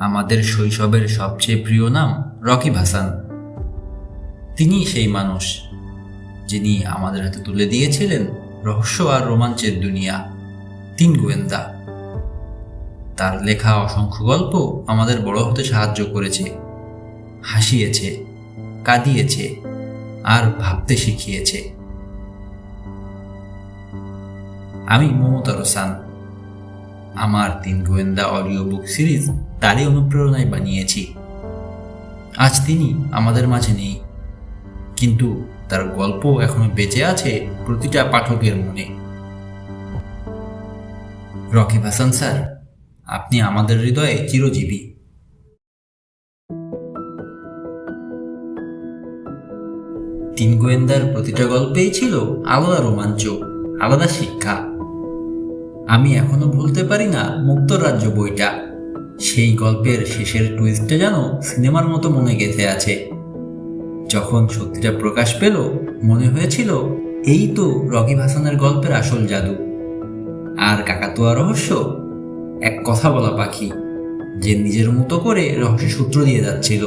আমাদের শৈশবের সবচেয়ে প্রিয় নাম রকিব হাসান। তিনি সেই মানুষ যিনি আমাদের হাতে তুলে দিয়েছিলেন রহস্য আর রোমাঞ্চের দুনিয়া, তিন গোয়েন্দা। তার লেখা অসংখ্য গল্প আমাদের বড় হতে সাহায্য করেছে, হাসিয়েছে, কাঁদিয়েছে আর ভাবতে শিখিয়েছে। আমি মমতা রোসান আমার তিন গোয়েন্দা অডিও বুক সিরিজ তারই অনুপ্রেরণায় বানিয়েছি। আজ তিনি আমাদের মাঝে নেই। কিন্তু তার গল্প এখনও বেঁচে আছে প্রতিটা পাঠকের মনে। রকিব হাসান স্যার, আপনি আমাদের হৃদয়ে চিরজীবী। তিন গোয়েন্দার প্রতিটা গল্পেই ছিল আলাদা রোমাঞ্চ, আলাদা শিক্ষা। আমি এখনও ভুলতে পারি না মুক্ত রাজ্য বইটা। সেই গল্পের শেষের টুইস্টটা যেন সিনেমার মতো মনে গেঁথে আছে। যখন সত্যিটা প্রকাশ পেল, মনে হয়েছিল, এই তো রকি ভাসানের গল্পের আসল জাদু। আর কাকাতুয়া রহস্য, এক কথা বলা পাখি, যে নিজের মতো করে রহস্য সূত্র দিয়ে যাচ্ছিল।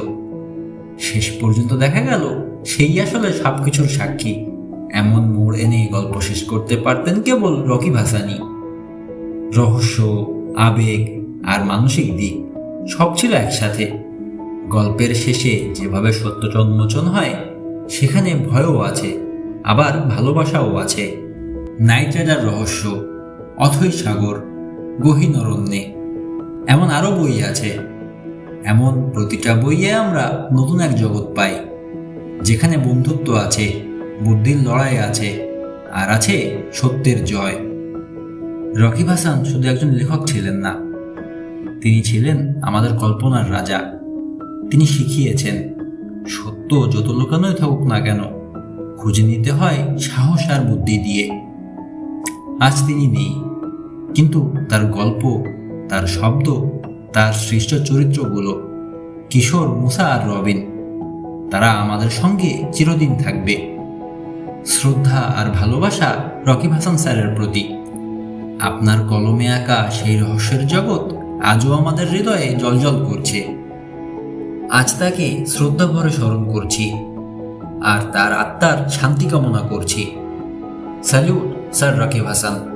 শেষ পর্যন্ত দেখা গেল, সেই আসলে সবকিছুর সাক্ষী। এমন মোড় এনে গল্প শেষ করতে পারতেন কেবল রকি হাসানি রহস্য, আবেগ আর মানসিক দিক, সব ছিল একসাথে। গল্পের শেষে যেভাবে সত্যটা উন্মোচন হয়, সেখানে ভয়ও আছে, আবার ভালোবাসাও আছে। নাইট রাইডার রহস্য অথৈ সাগর, গহীন অরণ্যে, এমন আরও বই আছে। এমন প্রতিটা বইয়ে আমরা নতুন এক জগৎ পাই, যেখানে বন্ধুত্ব আছে, বুদ্ধির লড়াই আছে, আর আছে সত্যের জয়। রকিব হাসান শুধু একজন লেখক ছিলেন না তিনি ছিলেন আমাদের কল্পনার রাজা। তিনি শিখিয়েছেন, সত্য যত লোকানোই থাকুক না কেন, খুঁজে নিতে হয় সাহস আর বুদ্ধি দিয়ে। আজ তিনি নেই, কিন্তু তার গল্প, তার শব্দ, তার সৃষ্ট চরিত্রগুলো, কিশোর মুসা আর রবিন, তারা আমাদের সঙ্গে চিরদিন থাকবে। শ্রদ্ধা আর ভালোবাসা রকিব হাসান স্যারের প্রতি। আপনার কলমে আঁকা সেই রহস্যের জগৎ আজও আমাদের হৃদয়ে জলজল করছে। আজ তাকে শ্রদ্ধাভরে স্মরণ করছি আর তার আত্মার শান্তি কামনা করছি। Salute sir Rakib Hasan.